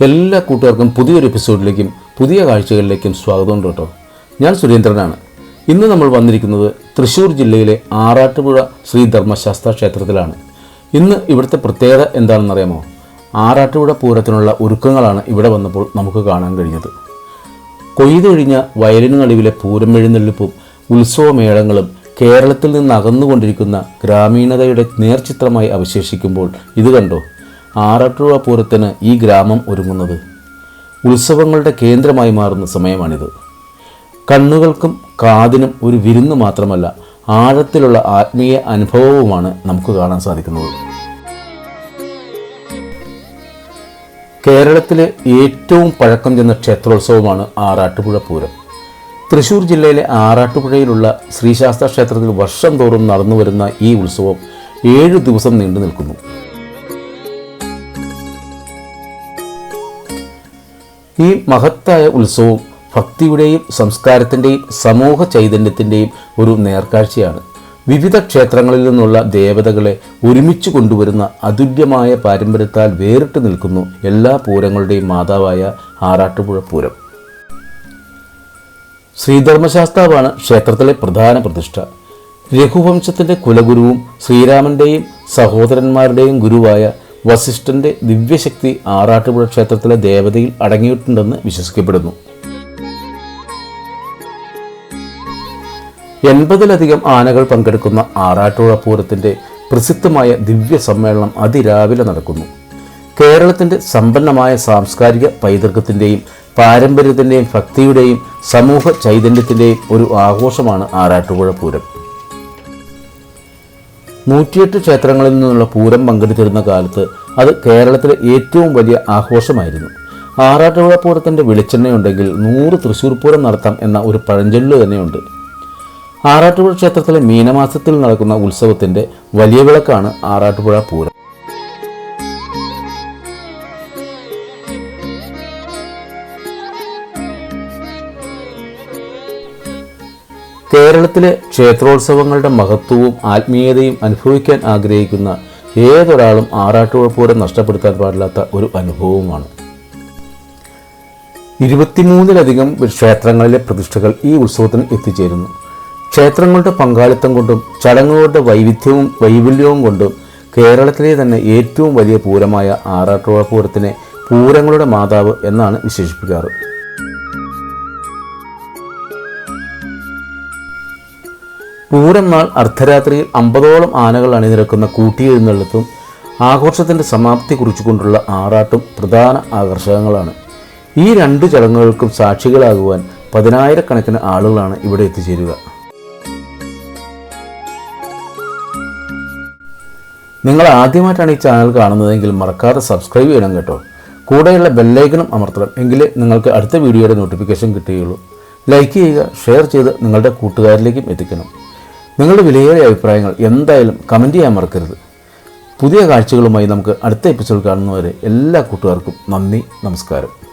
എല്ലാ കൂട്ടുകാർക്കും പുതിയൊരു എപ്പിസോഡിലേക്കും പുതിയ കാഴ്ചകളിലേക്കും സ്വാഗതം കേട്ടോ. ഞാൻ സുരേന്ദ്രനാണ്. ഇന്ന് നമ്മൾ വന്നിരിക്കുന്നത് തൃശ്ശൂർ ജില്ലയിലെ ആറാട്ടുപുഴ ശ്രീ ധർമ്മശാസ്ത്ര ക്ഷേത്രത്തിലാണ്. ഇന്ന് ഇവിടുത്തെ പ്രത്യേകത എന്താണെന്നറിയാമോ? ആറാട്ടുപുഴ പൂരത്തിനുള്ള ഒരുക്കങ്ങളാണ് ഇവിടെ വന്നപ്പോൾ നമുക്ക് കാണാൻ കഴിഞ്ഞത്. കൊയ്തൊഴിഞ്ഞ വയലിനടിവിലെ നടുവിലെ പൂരം എഴുന്നള്ളിപ്പും ഉത്സവമേളങ്ങളും കേരളത്തിൽ നിന്ന് അകന്നുകൊണ്ടിരിക്കുന്ന ഗ്രാമീണതയുടെ നേർചിത്രമായി അവശേഷിക്കുമ്പോൾ ഇത് കണ്ടോ? ആറാട്ടുപുഴ പൂരത്തിന് ഈ ഗ്രാമം ഒരുങ്ങുന്നത് ഉത്സവങ്ങളുടെ കേന്ദ്രമായി മാറുന്ന സമയമാണിത്. കണ്ണുകൾക്കും കാതിനും ഒരു വിരുന്ന് മാത്രമല്ല ആഴത്തിലുള്ള ആത്മീയ അനുഭവവുമാണ് നമുക്ക് കാണാൻ സാധിക്കുന്നത്. കേരളത്തിലെ ഏറ്റവും പഴക്കം ചെന്ന ക്ഷേത്രോത്സവമാണ് ആറാട്ടുപുഴ പൂരം. തൃശ്ശൂർ ജില്ലയിലെ ആറാട്ടുപുഴയിലുള്ള ശ്രീശാസ്ത്ര ക്ഷേത്രത്തിൽ വർഷം തോറും നടന്നു വരുന്ന ഈ ഉത്സവം ഏഴു ദിവസം നീണ്ടു നിൽക്കുന്നു. ഈ മഹത്തായ ഉത്സവം ഭക്തിയുടെയും സംസ്കാരത്തിന്റെയും സമൂഹ ചൈതന്യത്തിന്റെയും ഒരു നേർക്കാഴ്ചയാണ്. വിവിധ ക്ഷേത്രങ്ങളിൽ നിന്നുള്ള ദേവതകളെ ഒരുമിച്ച് കൊണ്ടുവരുന്ന അതുല്യമായ പാരമ്പര്യത്താൽ വേറിട്ട് നിൽക്കുന്നു എല്ലാ പൂരങ്ങളുടെയും മാതാവായ ആറാട്ടുപുഴ പൂരം. ശ്രീധർമ്മശാസ്താവാണ് ക്ഷേത്രത്തിലെ പ്രധാന പ്രതിഷ്ഠ. രഘുവംശത്തിന്റെ കുലഗുരുവും ശ്രീരാമന്റെയും സഹോദരന്മാരുടെയും ഗുരുവായ വസിഷ്ഠന്റെ ദിവ്യശക്തി ആറാട്ടുപുഴ ക്ഷേത്രത്തിലെ ദേവതയിൽ അടങ്ങിയിട്ടുണ്ടെന്ന് വിശ്വസിക്കപ്പെടുന്നു. എൺപതിലധികം ആനകൾ പങ്കെടുക്കുന്ന ആറാട്ടുപുഴ പൂരത്തിന്റെ പ്രസിദ്ധമായ ദിവ്യ സമ്മേളനം അതിരാവിലെ നടക്കുന്നു. കേരളത്തിന്റെ സമ്പന്നമായ സാംസ്കാരിക പൈതൃകത്തിന്റെയും പാരമ്പര്യത്തിന്റെയും ഭക്തിയുടെയും സമൂഹ ചൈതന്യത്തിന്റെയും ഒരു ആഘോഷമാണ് ആറാട്ടുപുഴ പൂരം. നൂറ്റിയെട്ട് ക്ഷേത്രങ്ങളിൽ നിന്നുള്ള പൂരം പങ്കെടുത്തിരുന്ന കാലത്ത് അത് കേരളത്തിലെ ഏറ്റവും വലിയ ആഘോഷമായിരുന്നു. ആറാട്ടുപുഴ പൂരത്തിന്റെ വെളിച്ചെണ്ണയുണ്ടെങ്കിൽ നൂറ് തൃശ്ശൂർ പൂരം നടത്താം എന്ന ഒരു പഴഞ്ചൊല്ല് തന്നെയുണ്ട്. ആറാട്ടുപുഴ ക്ഷേത്രത്തിലെ മീനമാസത്തിൽ നടക്കുന്ന ഉത്സവത്തിന്റെ വലിയ വിളക്കാണ് ആറാട്ടുപുഴ പൂരം. കേരളത്തിലെ ക്ഷേത്രോത്സവങ്ങളുടെ മഹത്വവും ആത്മീയതയും അനുഭവിക്കാൻ ആഗ്രഹിക്കുന്ന ഏതൊരാളും ആറാട്ടുപുഴ നഷ്ടപ്പെടുത്താൻ പാടില്ലാത്ത ഒരു അനുഭവവുമാണ്. ഇരുപത്തിമൂന്നിലധികം ക്ഷേത്രങ്ങളിലെ പ്രതിഷ്ഠകൾ ഈ ഉത്സവത്തിന് എത്തിച്ചേരുന്നു. ക്ഷേത്രങ്ങളുടെ പങ്കാളിത്തം കൊണ്ടും ചടങ്ങുകളുടെ വൈവിധ്യവും വൈവല്യവും കൊണ്ടും കേരളത്തിലെ തന്നെ ഏറ്റവും വലിയ പൂരമായ ആറാട്ടുപുഴ പൂരങ്ങളുടെ മാതാവ് എന്നാണ് വിശേഷിപ്പിക്കാറ്. പൂരം നാൾ അർദ്ധരാത്രിയിൽ അമ്പതോളം ആനകൾ അണിനിരക്കുന്ന കൂട്ടിയെഴുന്നള്ളത്തും ആഘോഷത്തിന്റെ സമാപ്തി കുറിച്ചുകൊണ്ടുള്ള ആറാട്ടും പ്രധാന ആകർഷകങ്ങളാണ്. ഈ രണ്ട് ചടങ്ങുകൾക്കും സാക്ഷികളാകുവാൻ പതിനായിരക്കണക്കിന് ആളുകളാണ് ഇവിടെ എത്തിച്ചേരുക. നിങ്ങൾ ആദ്യമായിട്ടാണ് ഈ ചാനൽ കാണുന്നതെങ്കിൽ മറക്കാതെ സബ്സ്ക്രൈബ് ചെയ്യണം കേട്ടോ. കൂടെയുള്ള ബെല്ലൈക്കണും അമർത്തണം എങ്കിലേ നിങ്ങൾക്ക് അടുത്ത വീഡിയോയുടെ നോട്ടിഫിക്കേഷൻ കിട്ടുകയുള്ളൂ. ലൈക്ക് ചെയ്യുക ഷെയർ ചെയ്ത് നിങ്ങളുടെ കൂട്ടുകാരിലേക്കും എത്തിക്കണം. നിങ്ങളുടെ വിലയേറിയ അഭിപ്രായങ്ങൾ എന്തായാലും കമന്റ് ചെയ്യാൻ മറക്കരുത്. പുതിയ കാഴ്ചകളുമായി നമുക്ക് അടുത്ത എപ്പിസോഡ് കാണുന്നവരെ എല്ലാ കൂട്ടുകാർക്കും നന്ദി നമസ്കാരം.